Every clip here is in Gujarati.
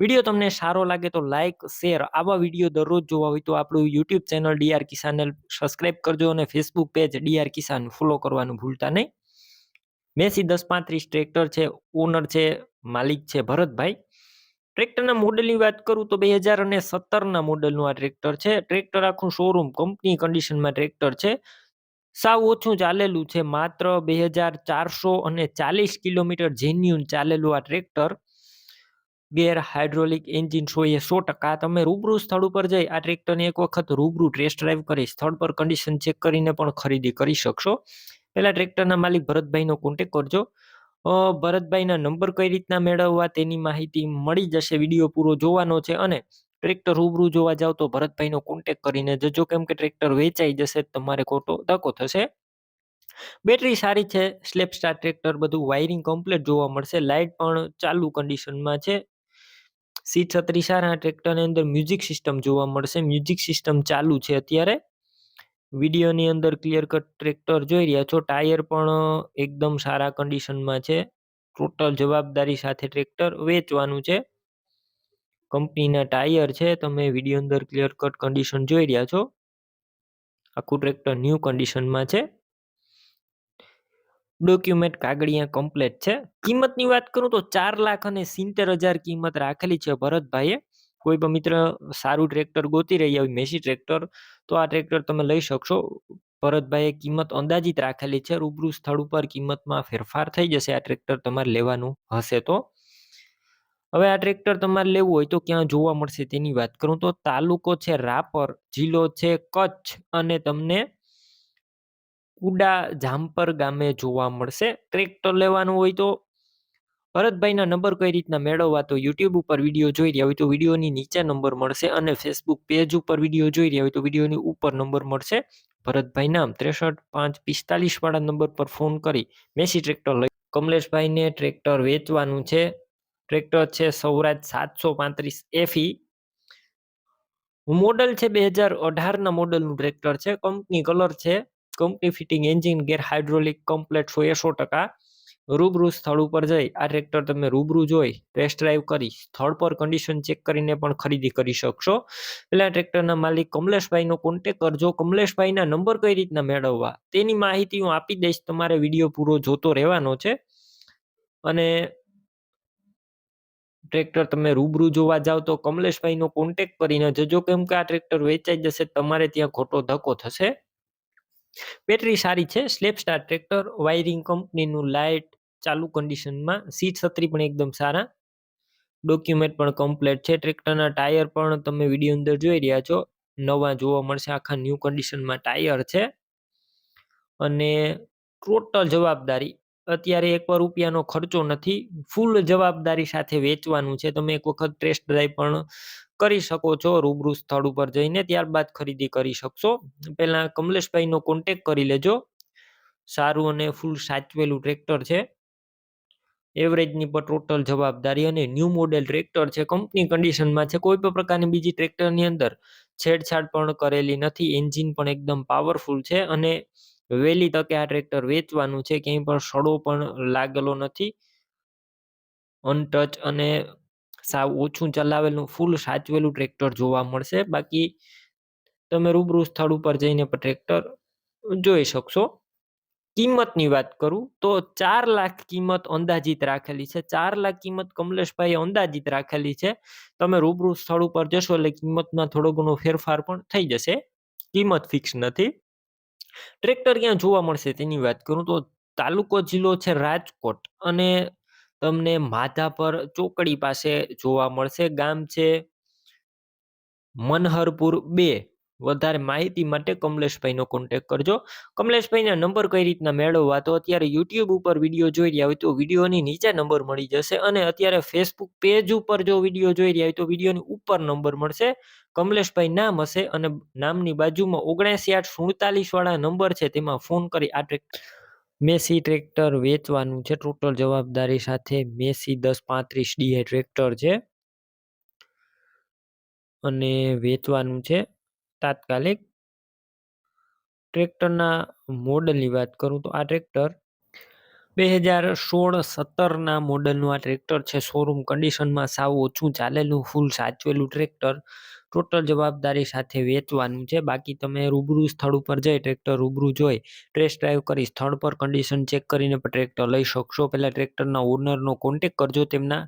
વીડિયો તમને સારો લાગે તો લાઇક શેર આવા વીડિયો દરરોજ જોવા હોય તો આપણું YouTube channel DR Kisan subscribe કરજો અને Facebook page DR Kisan follow કરવાનું ભૂલતા નહીં. મેસી દસ પાંત્રીસ ટ્રેક્ટર છે ઓનર છે, માલિક છે ભરતભાઈ. ટ્રેક્ટરના મોડલની વાત કરું તો બે હજાર અને સત્તરના મોડલનું આ ટ્રેક્ટર છે. ટ્રેક્ટર આખું શોરૂમ કંપની કન્ડિશનમાં ટ્રેક્ટર છે. સાવ ઓછું ચાલેલું છે, માત્ર બે હજાર ચારસો અને ચાલીસ કિલોમીટર જેન્યુન ચાલેલું આ ટ્રેક્ટર ગેર હાઇડ્રોલિક એન્જિન સો એ સો ટકા તમે રૂબરૂ સ્થળ ઉપર જઈ આ ટ્રેક્ટરને એક વખત રૂબરૂ ટેસ્ટ ડ્રાઈવ કરી સ્થળ પર કન્ડિશન ચેક કરીને પણ ખરીદી કરી શકશો. પહેલાં ટ્રેક્ટરના માલિક ભરતભાઈનો કોન્ટેક કરજો. ભરતભાઈના નંબર કઈ રીતના મેળવવા તેની માહિતી મળી જશે વીડિયો પૂરો જોવાનો છે અને ટ્રેક્ટર રૂબરૂ જોવા જાવ તો ભરતભાઈનો કોન્ટેક કરીને જજો. કેમ કે ટ્રેક્ટર વેચાઈ જશે તમારે ખોટો ધક્કો થશે. બેટરી સારી છે સ્લેપ સ્ટાર ટ્રેક્ટર, બધું વાયરિંગ કમ્પ્લીટ જોવા મળશે. લાઇટ પણ ચાલુ કન્ડિશનમાં છે. સીટ આર આ ટ્રેક્ટરની અંદર મ્યુઝિક સિસ્ટમ જોવા મળશે. મ્યુઝિક સિસ્ટમ ચાલુ છે અત્યારે. વિડીયોની અંદર ક્લિયર કટ ટ્રેક્ટર જોઈ રહ્યા છો. ટાયર પણ એકદમ સારા કન્ડિશનમાં છે. ટોટલ જવાબદારી સાથે ટ્રેક્ટર વેચવાનું છે. કંપનીના ટાયર છે. તમે વીડિયો અંદર ક્લિયર કટ કન્ડિશન જોઈ રહ્યા છો. આખું ટ્રેક્ટર ન્યૂ કન્ડિશનમાં છે. ડોક્યુમેન્ટ કાગળિયા કમ્પ્લેટ છે. કિંમતની વાત કરું તો ચાર લાખ અને સિત્તેર હજાર કિંમત રાખેલી છે ભરતભાઈએ. કોઈ પણ મિત્ર સારું ટ્રેક્ટર ગોતી રહ્યા હોય, મેસી ટ્રેક્ટર તો આ ટ્રેક્ટર તમે લઈ શકશો. ભરતભાઈએ કિંમત અંદાજિત રાખેલી છે. રૂબરૂ સ્થળ ઉપર કિંમતમાં ફેરફાર થઈ જશે આ ટ્રેક્ટર તમારે લેવાનું હશે તો. હવે આ ટ્રેક્ટર તમારે લેવું હોય તો ક્યાં જોવા મળશે તેની વાત કરું તો તાલુકો છે રાપર, જિલ્લો છે કચ્છ અને તમને કુડા જામપર ગામે જોવા મળશે. ટ્રેક્ટર લેવાનું હોય તો ભરતભાઈના નંબર કઈ રીતના મેળવવા તો યુટ્યુબ ઉપર વીડિયો જોઈ રહ્યા હોય તો વિડીયોની નીચે નંબર મળશે અને ફેસબુક પેજ ઉપર વીડિયો જોઈ રહ્યા હોય તો વિડીયોની ઉપર નંબર મળશે. ભરતભાઈ નામ ત્રેસઠ પાંચ પિસ્તાલીસ વાળા નંબર પર ફોન કરી મેસી ટ્રેક્ટર લઈ. કમલેશભાઈને ટ્રેક્ટર વેચવાનું છે. ટ્રેક્ટર છે સૌરાજ સાતસો પાંત્રીસ એફી મોડલ છે બે હજાર અઢારના મોડલનું ટ્રેક્ટર છે. કંપની કલર છે company fitting engine gear hydraulic complete સો એસો ટકા રૂબરૂ સ્થળ ઉપર જઈ, આ ટ્રેક્ટર તમે રૂબરૂ જોઈ ટેસ્ટ ડ્રાઈવ કરી, સ્થળ પર કન્ડિશન ચેક કરીને પણ ખરીદી કરી શકશો. એટલે આ ટ્રેક્ટરના માલિક કમલેશભાઈનો કોન્ટેક કરજો. કમલેશભાઈના નંબર કઈ રીતના મેળવવા? તેની માહિતી હું આપી દઈશ, તમારે વીડિયો પૂરો જોતો રહેવાનો છે. અને ટ્રેક્ટર તમે રૂબરૂ જોવા જાવ તો કમલેશભાઈનો કોન્ટેક કરીને જજો, કેમ કે આ ટ્રેક્ટર વેચાઈ જશે, તમારે ત્યાં ખોટો ધક્કો થશે. બેટરી સારી છે. સ્લેપ સ્ટાર ટ્રેક્ટર વાયરિંગ કંપનીનું લાઇટ ચાલુ કન્ડિશનમાં સીટ છત્રી પણ એકદમ સારા. ડોક્યુમેન્ટ પણ કમ્પ્લેટ છે. ટ્રેક્ટરના ટાયર પણ તમે વીડિયો અંદર જોઈ રહ્યા છો. નવા જોવા મળશે. આખા ન્યૂ કન્ડિશનમાં ટાયર છે. અને ટોટલ જવાબદારી. અત્યારે એક રૂપિયાનો ખર્ચો નથી. ફૂલ જવાબદારી સાથે વેચવાનું છે. તમે એક વખત ટેસ્ટ ડ્રાઈવ પણ કરી શકો છો, રૂબરૂ સ્થળ ઉપર જઈને ત્યારબાદ ખરીદી કરી શકશો. પહેલાં કમલેશભાઈનો કોન્ટેક કરી લેજો. સારું અને ફૂલ સાચવેલું ટ્રેક્ટર છે. એવરેજની પર ટોટલ જવાબદારી અને ન્યૂ મોડેલ ટ્રેક્ટર છે. કંપની કન્ડિશનમાં છે, કોઈ પણ પ્રકારની બીજી ટ્રેક્ટરની અંદર છેડછાડ પણ કરેલી નથી. એન્જિન પણ એકદમ પાવરફુલ છે અને વહેલી તકે આ ટ્રેક્ટર વેચવાનું છે. ક્યાંય પણ સડો પણ લાગેલો નથી. અનટચ અને સાવ ઓછું ચલાવેલું, ફૂલ સાચવેલું ટ્રેક્ટર જોવા મળશે. બાકી તમે રૂબરૂ સ્થળ ઉપર જઈને પણ ટ્રેક્ટર જોઈ શકશો. કિંમતની વાત કરું તો ચાર લાખ કિંમત અંદાજિત રાખેલી છે. ચાર લાખ કિંમત કમલેશભાઈએ અંદાજિત રાખેલી છે. તમે રૂબરૂ સ્થળ ઉપર જશો એટલે કિંમતમાં થોડો ઘણો ફેરફાર પણ થઈ જશે. કિંમત ફિક્સ નથી. ટ્રેક્ટર ક્યાં જોવા મળશે તેની વાત કરું તો તાલુકો જિલ્લો છે રાજકોટ અને તમને માધાપર ચોકડી પાસે જોવા મળશે. ગામ છે મનહરપુર બે. વધારે માહિતી માટે કમલેશભાઈનો કોન્ટેક કરજો. કમલેશભાઈના નંબર કઈ રીતના મેળવવા? તો અત્યારે યુટ્યુબ ઉપર વીડિયો જોઈ રહ્યા હોય તો વિડીયોની નીચે નંબર મળી જશે અને અત્યારે ફેસબુક પેજ ઉપર જો વીડિયો જોઈ રહ્યા હોય તો વિડીયોની ઉપર નંબર મળશે. કમલેશભાઈ નામ હશે અને નામની બાજુમાં ઓગણસી આઠ સુડતાલીસ વાળા નંબર છે. તેમાં ફોન કરી આ મેસી ટ્રેક્ટર વેચવાનું છે. ટોટલ જવાબદારી સાથે મેસી દસ પાંત્રીસ ડી એ ટ્રેક્ટર છે. અને વેચવાનું છે તાત્કાલિક. ટ્રેક્ટરના મોડલની વાત કરું તો આ ટ્રેક્ટર બે હજાર સોળ સત્તરના મોડલનું આ ટ્રેક્ટર છે. શોરૂમ કન્ડિશનમાં સાવ ઓછું ચાલેલું, ફૂલ સાચવેલું ટ્રેક્ટર. ટોટલ જવાબદારી સાથે વેચવાનું છે. બાકી તમે રૂબરૂ સ્થળ ઉપર જઈ ટ્રેક્ટર રૂબરૂ જોઈ ટેસ્ટ ડ્રાઈવ કરી સ્થળ પર કન્ડિશન ચેક કરીને પણ ટ્રેક્ટર લઈ શકશો. પહેલાં ટ્રેક્ટરના ઓનરનો કોન્ટેક કરજો, તેમના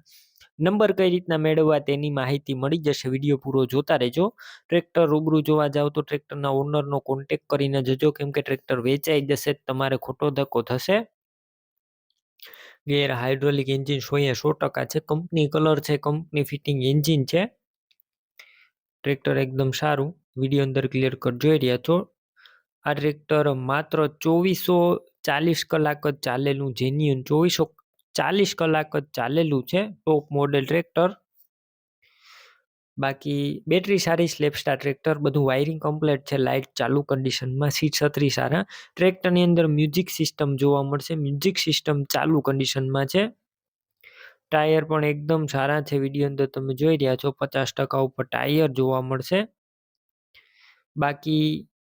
નંબર કઈ રીતના મેળવવા તેની માહિતી મળી જશે. વીડિયો પૂરો જોતા રહેજો. ટ્રેક્ટર રૂબરૂ જોવા જાવ તો ટ્રેક્ટરના ઓનરનો કોન્ટેક કરીને જજો કેમ કે ટ્રેક્ટર વેચાઈ જશે, તમારે ખોટો ધક્કો થશે. ગેર હાઇડ્રોલિક એન્જિન સોએ સો ટકા છે. કંપની કલર છે કંપની ફિટિંગ એન્જિન છે. ટ્રેક્ટર એકદમ સારું. વીડિયો અંદર ક્લિયર કટ જોઈ રહ્યા છો. આ ટ્રેક્ટર માત્ર ચોવીસો ચાલીસ કલાક જ ચાલેલું જેન્યુન ચોવીસો ચાલીસ કલાક જ ચાલેલું છે ટોપ મોડેલ ટ્રેક્ટર. બાકી બેટરી સારી સ્લેપસ્ટાર ટ્રેક્ટર, બધું વાયરિંગ કમ્પ્લેટ છે લાઇટ ચાલુ કન્ડિશનમાં સીટ છત્રી સારા ટ્રેક્ટરની અંદર મ્યુઝિક સિસ્ટમ જોવા મળશે મ્યુઝિક સિસ્ટમ ચાલુ કન્ડિશનમાં છે. ટાયર પણ એકદમ સારા છે વીડિયો અંદર તમે જોઈ રહ્યા છો. પચાસ ટકા ઉપર ટાયર જોવા મળશે. બાકી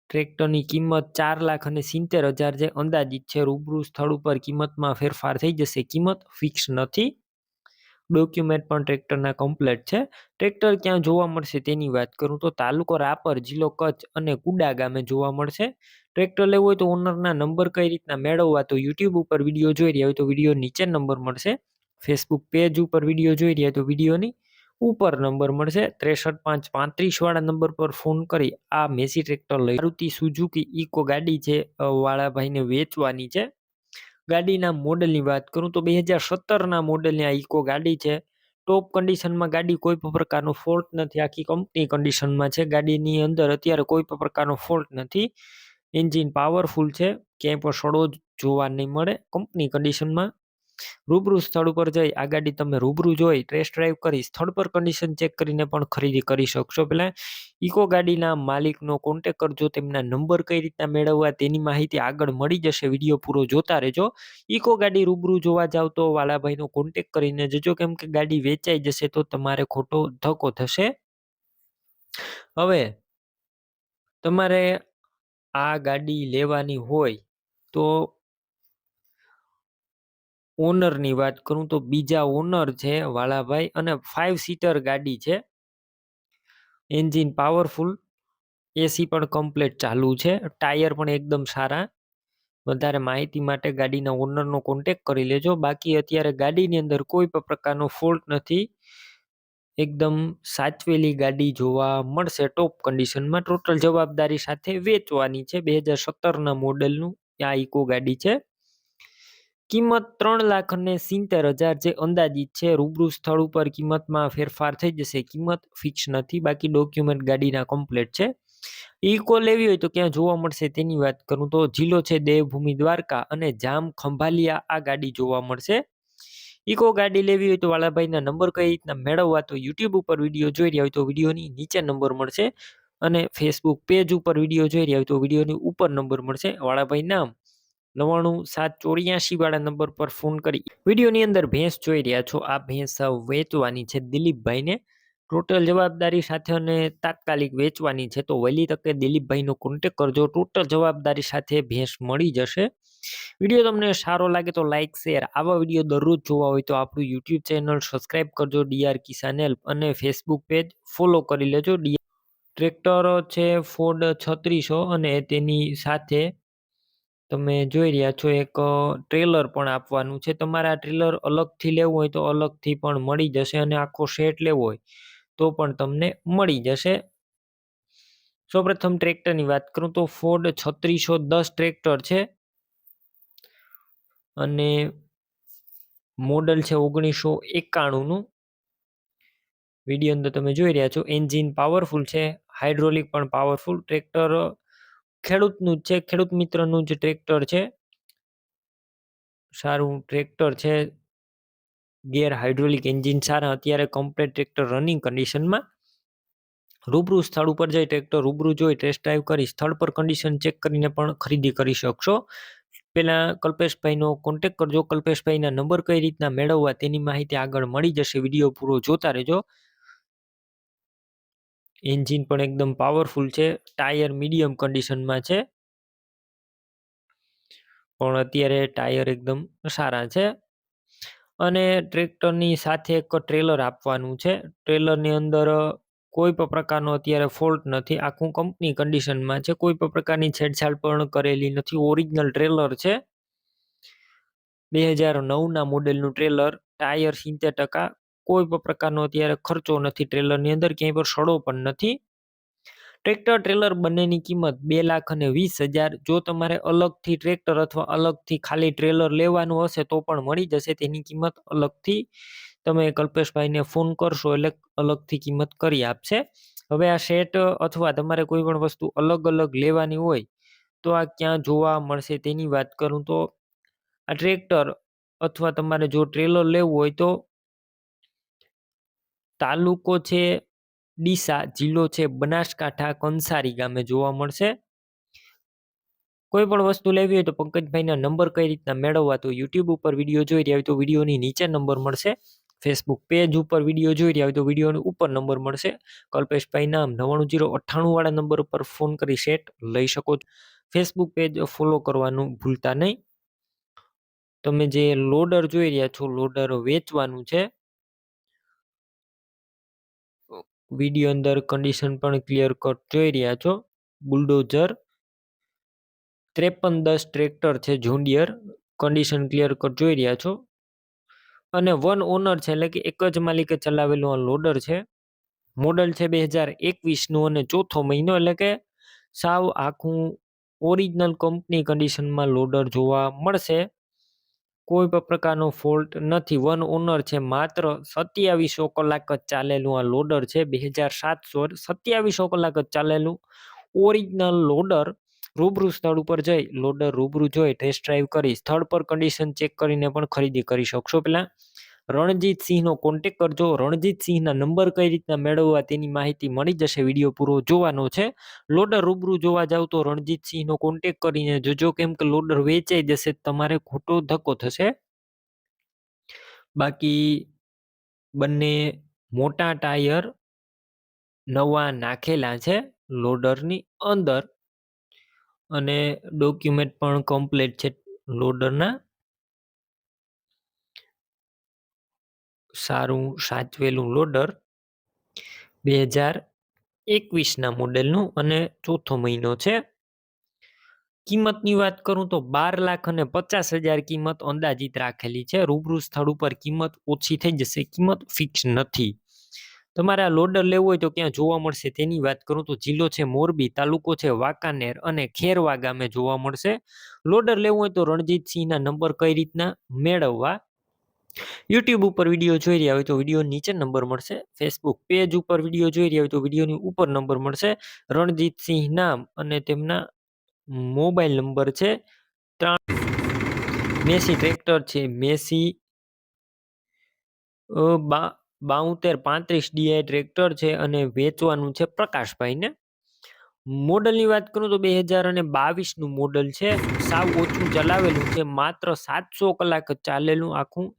ટ્રેક્ટરની કિંમત ચાર લાખ અને સિત્તેર હજાર જે અંદાજિત છે રૂબરૂ સ્થળ ઉપર કિંમતમાં ફેરફાર થઈ જશે. કિંમત ફિક્સ નથી. ડોક્યુમેન્ટ પણ ટ્રેક્ટરના કમ્પ્લેટ છે. ટ્રેક્ટર ક્યાં જોવા મળશે તેની વાત કરું તો તાલુકો રાપર, જિલ્લો કચ્છ અને કુડા ગામે જોવા મળશે. ટ્રેક્ટર લેવું હોય તો ઓનરના નંબર કઈ રીતના મેળવવા તો યુટ્યુબ ઉપર વીડિયો જોઈ રહ્યા હોય તો વીડિયો નીચે નંબર મળશે. ફેસબુક પેજ ઉપર વીડિયો જોઈ રહ્યા તો વિડીયોની ઉપર નંબર મળશે. ત્રેસઠ પાંચ પાંત્રીસ વાળા નંબર પર ફોન કરી આ મેસી ટ્રેક્ટર લઈ. મારુતિ સુઝુકી ઇકો ગાડી છે વાળાભાઈને વેચવાની છે. ગાડીના મોડલની વાત કરું તો બે હજાર સત્તરના મોડલની આ ઇકો ગાડી છે. ટોપ કન્ડિશનમાં ગાડી કોઈ પણ પ્રકારનો ફોલ્ટ નથી. આખી કંપની કન્ડિશનમાં છે. ગાડીની અંદર અત્યારે કોઈ પણ પ્રકારનો ફોલ્ટ નથી. એન્જિન પાવરફુલ છે. ક્યાંય પણ સડો જોવા નહીં મળે. કંપની કન્ડિશનમાં રૂબરૂ સ્થળ ઉપર જઈ આ ગાડી તમે રૂબરૂ જોઈ ટેસ્ટ ડ્રાઈવ કરી સ્થળ પર કન્ડિશન ચેક કરીને પણ ખરીદી કરી શકશો. પહેલાં ઇકો ગાડીના માલિકનો કોન્ટેક કરજો, તેમના નંબર કઈ રીતના મેળવવા તેની માહિતી આગળ મળી જશે. વીડિયો પૂરો જોતા રહેજો. ઇકો ગાડી રૂબરૂ જોવા જાવ તો વાલાભાઈનો કોન્ટેક કરીને જજો. કેમ કે ગાડી વેચાઈ જશે તો તમારે ખોટો ધક્કો થશે. હવે તમારે આ ગાડી લેવાની હોય તો ઓનરની વાત કરું તો બીજા ઓનર છે વાલાભાઈ અને ફાઇવ સીટર ગાડી છે. એન્જિન પાવરફુલ એસી પણ કમ્પ્લેટ ચાલુ છે, ટાયર પણ એકદમ સારા. વધારે માહિતી માટે ગાડીના ઓનરનો કોન્ટેક કરી લેજો. બાકી અત્યારે ગાડીની અંદર કોઈ પણ પ્રકારનો ફોલ્ટ નથી. એકદમ સાચવેલી ગાડી જોવા મળશે ટોપ કન્ડિશનમાં ટોટલ જવાબદારી સાથે વેચવાની છે. બે હજાર સત્તરના મોડલનું આ ઇકો ગાડી છે. કિંમત ત્રણ લાખ અને સિત્તેર હજાર જે અંદાજિત છે, રૂબરૂ સ્થળ ઉપર કિંમતમાં ફેરફાર થઈ જશે. કિંમત ફિક્સ નથી, બાકી ડોક્યુમેન્ટ ગાડીના કમ્પ્લીટ છે. ઇકો લેવી હોય તો ક્યાં જોવા મળશે તેની વાત કરું તો જિલ્લો છે દેવભૂમિ દ્વારકા અને જામ ખંભાલિયા આ ગાડી જોવા મળશે. ઇકો ગાડી લેવી હોય તો વાલાભાઈના નંબર કઈ રીતના મેળવવા તો યુટ્યુબ ઉપર વીડિયો જોઈ રહ્યા હોય તો વિડીયોની નીચે નંબર મળશે અને ફેસબુક પેજ ઉપર વીડિયો જોઈ રહ્યા હોય તો વિડીયોની ઉપર નંબર મળશે. વાળાભાઈ નામ નવાણું સાત ચોર્યાસી વાળા નંબર પર ફોન કરી વિડીયોની અંદર ભેંસ જોઈ રહ્યા છો. આ ભેંસ વેચવાની છે. દિલીપભાઈને ટોટલ જવાબદારી સાથે અને તાત્કાલિક વેચવાની છે. તો વહેલી તકે દિલીપભાઈનો કોન્ટેક કરજો. ટોટલ જવાબદારી સાથે ભેંસ મળી જશે. વીડિયો તમને સારો લાગે તો લાઇક શેર આવા વીડિયો દરરોજ જોવા હોય તો આપણું યુટ્યુબ ચેનલ સબસ્ક્રાઇબ કરજો. ડીઆર કિસાન હેલ્પ અને ફેસબુક પેજ ફોલો કરી લેજો. ડીઆર ટ્રેક્ટર છે ફોર્ડ છત્રીસો અને તેની સાથે તમે જોઈ રહ્યા છો, એક ટ્રેલર પણ આપવાનું છે. તમારે આ ટ્રેલર અલગથી લેવું હોય તો અલગથી પણ મળી જશે અને આખો સેટ લેવો હોય તો પણ તમને મળી જશે. સૌપ્રથમ ટ્રેક્ટરની વાત કરું તો ફોર્ડ છત્રીસો દસ ટ્રેક્ટર છે. અને મોડલ છે ઓગણીસો એકાણુંનું. વીડિયો અંદર તમે જોઈ રહ્યા છો, એન્જિન પાવરફુલ છે, હાઇડ્રોલિક પણ પાવરફુલ. ટ્રેક્ટર ખેડૂતનું જ છે, ખેડૂત મિત્રનું જ ટ્રેક્ટર છે. સારું ટ્રેક્ટર છે. ગેર હાઇડ્રોલિક એન્જિન સારા, અત્યારે કમ્પ્લેટ ટ્રેક્ટર રનિંગ કન્ડિશનમાં. રૂબરૂ સ્થળ ઉપર જઈ ટ્રેક્ટર રૂબરૂ જોઈ ટેસ્ટ ડ્રાઈવ કરી સ્થળ પર કન્ડિશન ચેક કરીને પણ ખરીદી કરી શકશો. પહેલાં કલ્પેશભાઈનો કોન્ટેક કરજો. કલ્પેશભાઈના નંબર કઈ રીતના મેળવવા તેની માહિતી આગળ મળી જશે. વીડિયો પૂરો જોતા રહેજો. એન્જિન પણ એકદમ પાવરફુલ છે, ટાયર મીડિયમ કન્ડિશનમાં છે. પણ અત્યારે ટાયર એકદમ સારા છે. અને ટ્રેક્ટરની સાથે એક ટ્રેલર આપવાનું છે. ટ્રેલરની અંદર કોઈ પણ પ્રકારનો અત્યારે ફોલ્ટ નથી. આખું કંપની કન્ડિશનમાં છે. કોઈ પણ પ્રકારની છેડછાડ પણ કરેલી નથી. ઓરિજિનલ ટ્રેલર છે. બે હજાર નવના મોડેલનું ટ્રેલર, ટાયર સિત્તેર ટકા કોઈ પણ પ્રકારનો અત્યારે ખર્ચો નથી, ટ્રેલરની અંદર ક્યાંય પણ સડો પણ નથી. ટ્રેક્ટર, ટ્રેલર બંનેની કિંમત બે લાખ અને વીસ હજાર. જો તમારે અલગથી ટ્રેક્ટર અથવા અલગથી ખાલી ટ્રેલર લેવાનું હશે તો પણ મળી જશે, તેની કિંમત અલગથી. તમે કલ્પેશભાઈને ફોન કરશો, એટલે અલગથી કિંમત કરી આપશે. હવે આ સેટ અથવા તમારે કોઈ પણ વસ્તુ અલગ અલગ લેવાની હોય, તો આ ક્યાં જોવા મળશે તેની વાત કરું તો, આ ટ્રેક્ટર અથવા તમારે જો ટ્રેલર લેવું હોય તો તાલુકો છે ડીસા, જિલ્લો છે બનાસકાંઠા, કંસારી ગામે જોવા મળશે. કોઈ પણ વસ્તુ લેવી હોય તો પંકજભાઈના નંબર કઈ રીતના મેળવવા તો યુટ્યુબ ઉપર વીડિયો જોઈ રહ્યા હોય તો વિડીયોની નીચે નંબર મળશે. ફેસબુક પેજ ઉપર વીડિયો જોઈ રહ્યા હોય તો વિડીયોની ઉપર નંબર મળશે. કલ્પેશભાઈ નામ નવ્વાણું જીરો અઠ્ઠાણું વાળા નંબર ઉપર ફોન કરી સેટ લઈ શકો છો. ફેસબુક પેજ ફોલો કરવાનું ભૂલતા નહીં. તમે જે લોડર જોઈ રહ્યા છો, લોડર વેચવાનું છે. વીડિયો અંદર કન્ડિશન પણ ક્લિયર કટ જોઈ રહ્યા છો. બુલડોઝર ત્રેપન દસ ટ્રેક્ટર છે ઝુંડિયર કન્ડિશન ક્લિયર કટ જોઈ રહ્યા છો. અને વન ઓનર છે, એટલે કે એક જ માલિકે ચલાવેલું આ લોડર છે. મોડલ છે બે હજાર એકવીસનું અને ચોથો મહિનો, એટલે કે સાવ આખું ઓરિજિનલ કંપની કન્ડિશનમાં લોડર જોવા મળશે. કોઈ પણ પ્રકારનો ફોલ્ટ નથી. વન ઓનર છે માત્ર સત્યાવીસો કલાક જ ચાલેલું આ લોડર છે. બે હજાર સાતસો સત્યાવીસો કલાક જ ચાલેલું ઓરિજિનલ લોડર રૂબરૂ સ્થળ ઉપર જઈ લોડર રૂબરૂ જોઈ ટેસ્ટ ડ્રાઈવ કરી, સ્થળ પર કન્ડિશન ચેક કરીને પણ ખરીદી કરી શકશો પહેલાં રણજીત સિંહનો કોન્ટેક કરજો. રણજીત સિંહના નંબર કઈ રીતના મેળવવા તેની માહિતી મળી જશે વીડિયો પૂરો જોવાનો છે. લોડર રૂબરૂ જોવા જાવ તો રણજીત સિંહનો કોન્ટેક કરીને જોજો કેમ કે લોડર વેચાઈ જશે, તમારે ખોટો ધક્કો થશે. બાકી બંને મોટા ટાયર નવા નાખેલા છે લોડરની અંદર. અને ડોક્યુમેન્ટ પણ કમ્પ્લીટ છે લોડરના સારું સાચવેલું લોડર બે હજાર એકવીસના મોડેલનું અને ચોથો મહિનો છે. કિંમતની વાત કરું તો બાર લાખ અને પચાસ હજાર કિંમત અંદાજિત રાખેલી છે. રૂબરૂ સ્થળ ઉપર કિંમત ઓછી થઈ જશે, કિંમત ફિક્સ નથી. તમારે આ લોડર લેવું હોય તો ક્યાં જોવા મળશે? તેની વાત કરું તો જિલ્લો છે મોરબી, તાલુકો છે વાંકાનેર અને ખેરવા ગામે જોવા મળશે. લોડર લેવું હોય તો રણજીતસિંહના નંબર કઈ રીતના મેળવવા? યુટ્યુબ ઉપર વીડિયો જોઈ રહ્યા હોય તો વીડિયો નીચે નંબર મળશે. ફેસબુક પેજ ઉપર વીડિયો જોઈ રહ્યા હોય તો વિડીયોની ઉપર નંબર મળશે. રણજીતસિંહ નામ અને તેમના મોબાઈલ નંબર છે ત્રણ મેસી ટ્રેક્ટર છે. મેસી બાઉતેર પાંત્રીસ ડીઆઈ ટ્રેક્ટર છે અને વેચવાનું છે પ્રકાશભાઈને. મોડલની વાત કરું તો બે હજાર અને બાવીસનું મોડલ છે. સાવ ઓછું ચલાવેલું છે. માત્ર સાતસો કલાક ચાલેલું આખું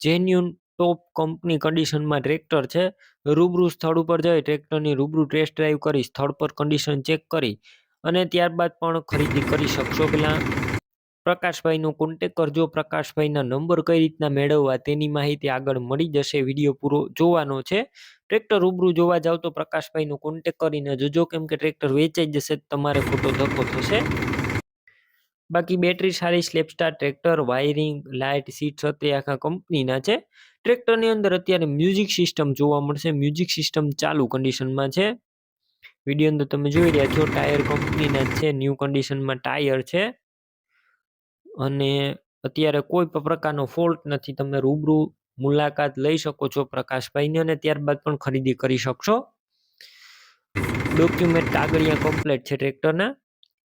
જેન્યુન ટોપ કંપની કન્ડિશનમાં ટ્રેક્ટર છે. રૂબરૂ સ્થળ ઉપર જઈ ટ્રેક્ટરની રૂબરૂ ટેસ્ટ ડ્રાઈવ કરી, સ્થળ પર કન્ડિશન ચેક કરી અને ત્યારબાદ પણ ખરીદી કરી શકશો પેલા પ્રકાશભાઈનો કોન્ટેક કરજો પ્રકાશભાઈના નંબર કઈ રીતના મેળવવા તેની માહિતી આગળ મળી જશે. વીડિયો પૂરો જોવાનો છે. ટ્રેક્ટર રૂબરૂ જોવા જાવ તો પ્રકાશભાઈનો કોન્ટેક કરીને જોજો. કેમ કે ટ્રેક્ટર વેચાઈ જશે તમારે ખોટો ધક્કો થશે. બાકી બેટરી સારી સ્લેપસ્ટાર ટ્રેક્ટર વાયરિંગ લાઇટ સીટ તે આખા કંપનીના છે. ટ્રેક્ટરની અંદર અત્યારે મ્યુઝિક સિસ્ટમ જોવા મળશે. મ્યુઝિક સિસ્ટમ ચાલુ કન્ડિશનમાં છે. વીડિયો અંદર તમે જોઈ રહ્યા છો ટાયર કંપનીના છે. ન્યૂ કન્ડિશનમાં ટાયર છે. અને અત્યારે કોઈ પણ પ્રકારનો ફોલ્ટ નથી. તમે રૂબરૂ મુલાકાત લઈ શકો છો પ્રકાશભાઈની અને ત્યારબાદ પણ ખરીદી કરી શકશો. ડોક્યુમેન્ટ કાગળિયા કમ્પ્લેટ છે ટ્રેક્ટરના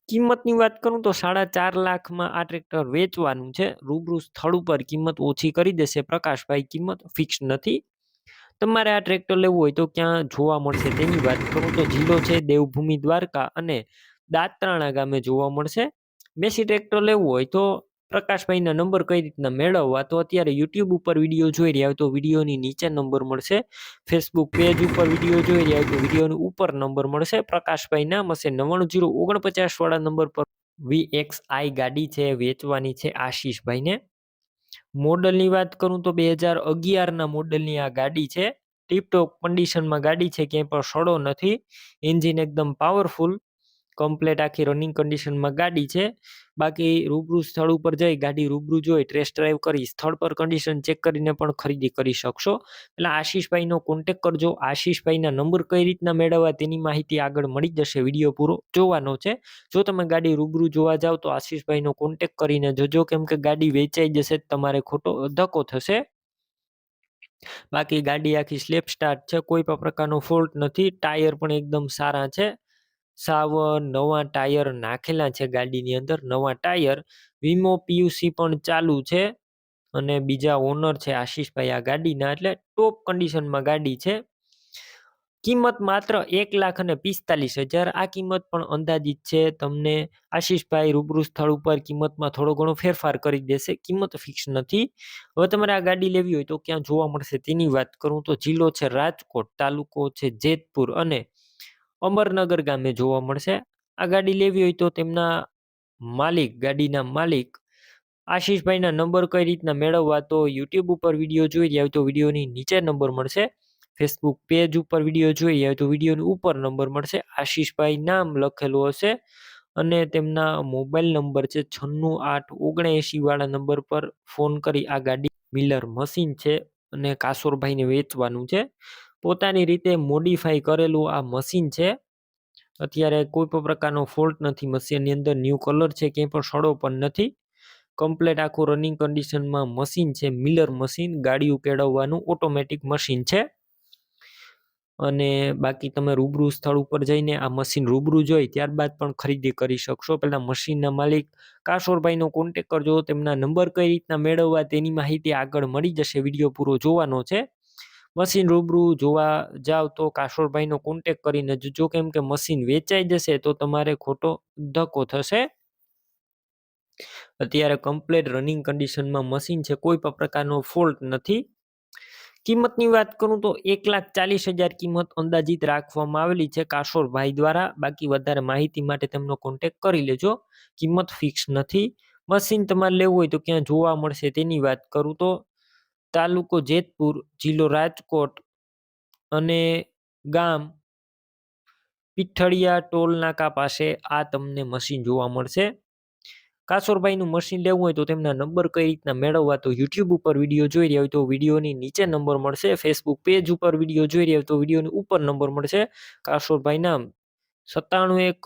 કિંમતની વાત કરું તો સાડા ચાર લાખમાં આ ટ્રેક્ટર વેચવાનું છે. રૂબરૂ સ્થળ ઉપર કિંમત ઓછી કરી દેશે પ્રકાશભાઈ. કિંમત ફિક્સ નથી. તમારે આ ટ્રેક્ટર લેવું હોય તો ક્યાં જોવા મળશે તેની વાત કરું તો જિલ્લો છે દેવભૂમિ દ્વારકા અને દાતરાણા ગામે જોવા મળશે. મેસી ટ્રેક્ટર લેવું હોય તો પ્રકાશભાઈના નંબર કઈ રીતના મેળવવા? તો અત્યારે યુટ્યુબ ઉપર વીડિયો જોઈ રહ્યા હોય તો વિડીયોની નીચે નંબર મળશે. ફેસબુક પેજ ઉપર વીડિયો જોઈ રહ્યા હોય તો વિડીયોની ઉપર નંબર મળશે. પ્રકાશભાઈના નામ હશે નવ્વાણું જીરો ઓગણપચાસ વાળા નંબર પર. આઈ ગાડી છે, વેચવાની છે આશીષભાઈને. મોડલની વાત કરું તો બે હજાર અગિયારના મોડલની આ ગાડી છે. ટીપટોપ કન્ડિશનમાં ગાડી છે, ક્યાંય પણ સડો નથી. એન્જિન એકદમ પાવરફુલ કમ્પ્લેટ આખી રનિંગ કન્ડિશનમાં ગાડી છે. બાકી રૂબરૂ સ્થળ ઉપર જઈ ગાડી રૂબરૂ જોઈ ટેસ્ટ ડ્રાઈવ કરી સ્થળ પર કન્ડિશન ચેક કરીને પણ ખરીદી કરી શકશો. એટલે આશીષભાઈનો કોન્ટેક કરજો. આશીષભાઈના નંબર કઈ રીતના મેળવવા તેની માહિતી આગળ મળી જશે વીડિયો પૂરો જોવાનો છે. જો તમે ગાડી રૂબરૂ જોવા જાઓ તો આશીષભાઈનો કોન્ટેક કરીને જજો કેમ કે ગાડી વેચાઈ જશે તમારે ખોટો ધક્કો થશે. બાકી ગાડી આખી સ્લેપ સ્ટાર્ટ છે, કોઈ પણ પ્રકારનો ફોલ્ટ નથી, ટાયર પણ એકદમ સારા છે. સાવ નવા ટાયર નાખેલા છે ગાડીની અંદર. નવા ટાયર, વીમો, પીયુસી પણ ચાલુ છે. અને બીજા ઓનર છે આશીષભાઈ આ ગાડીના. એટલે ટોપ કન્ડિશનમાં ગાડી છે. કિંમત માત્ર એક લાખ અને પિસ્તાલીસ હજાર. આ કિંમત પણ અંદાજિત છે. તમને આશીષભાઈ રૂબરૂ સ્થળ ઉપર કિંમતમાં થોડો ઘણો ફેરફાર કરી દેશે. કિંમત ફિક્સ નથી. હવે તમારે આ ગાડી લેવી હોય તો ક્યાં જોવા મળશે તેની વાત કરું તો જિલ્લો છે રાજકોટ, તાલુકો છે જેતપુર અને અમરનગર ગામે જોવા મળશે. આ ગાડી લેવી હોય તો તેમના માલિક, ગાડીના માલિક આશીષભાઈના નંબર કઈ રીતના મેળવવા તો યુટ્યુબ ઉપર વીડિયો જોઈ રહ્યા હોય તો વિડીયોની નીચે નંબર મળશે. ફેસબુક પેજ ઉપર વીડિયો જોઈ રહ્યા હોય તો વિડીયોની ઉપર નંબર મળશે. આશીષભાઈ નામ લખેલું હશે અને તેમના મોબાઈલ નંબર છે છન્નું આઠ ઓગણએંશી વાળા નંબર પર ફોન કરી આ ગાડી મિલર મશીન છે અને કાસોરભાઈને વેચવાનું છે. પોતાની રીતે મોડિફાઈ કરેલું આ મશીન છે. અત્યારે કોઈ પણ પ્રકારનો ફોલ્ટ નથી મશીનની અંદર ન્યૂ કલર છે, ક્યાંય પણ સડો પણ નથી. કમ્પ્લેટ આખું રનિંગ કન્ડિશનમાં મશીન છે મિલર મશીન ગાડી કેળવવાનું ઓટોમેટિક મશીન છે. અને બાકી તમે રૂબરૂ સ્થળ ઉપર જઈને આ મશીન રૂબરૂ જોઈ, ત્યારબાદ પણ ખરીદી કરી શકશો. પહેલાં મશીનના માલિક કાશોરભાઈનો કોન્ટેક કરજો, તેમના નંબર કઈ રીતના મેળવવા તેની માહિતી આગળ મળી જશે વીડિયો પૂરો જોવાનો છે. મશીન રૂબરૂ જોવા જાવ તો કાશોરભાઈનો કોન્ટેક કરીને જજો કેમ કે મશીન વેચાઈ જશે તો તમારે ખોટો ધક્કો થશે. અત્યારે કમ્પ્લેટ રનિંગ કન્ડિશનમાં મશીન છે, કોઈ પણ પ્રકારનો ફોલ્ટ નથી. કિંમતની વાત કરું તો એક લાખ ચાલીસ હજાર કિંમત અંદાજિત રાખવામાં આવેલી છે કાશોરભાઈ દ્વારા. બાકી વધારે માહિતી માટે તેમનો કોન્ટેક કરી લેજો. કિંમત ફિક્સ નથી. મશીન તમારે લેવું હોય તો ક્યાં જોવા મળશે તેની વાત કરું તો તાલુકો જેતપુર, જિલ્લો રાજકોટ અને ગામ પીઠળિયા ટોલ નાકા પાસે આ તમને મશીન જોવા મળશે. કાસોરભાઈનું મશીન લેવું હોય તો તેમના નંબર કઈ રીતના મેળવવા તો યુટ્યુબ ઉપર વીડિયો જોઈ રહ્યા હોય તો વિડીયોની નીચે નંબર મળશે. ફેસબુક પેજ ઉપર વીડિયો જોઈ રહ્યા હોય તો વિડીયોની ઉપર નંબર મળશે. કાસોરભાઈ નામ સત્તાણું એક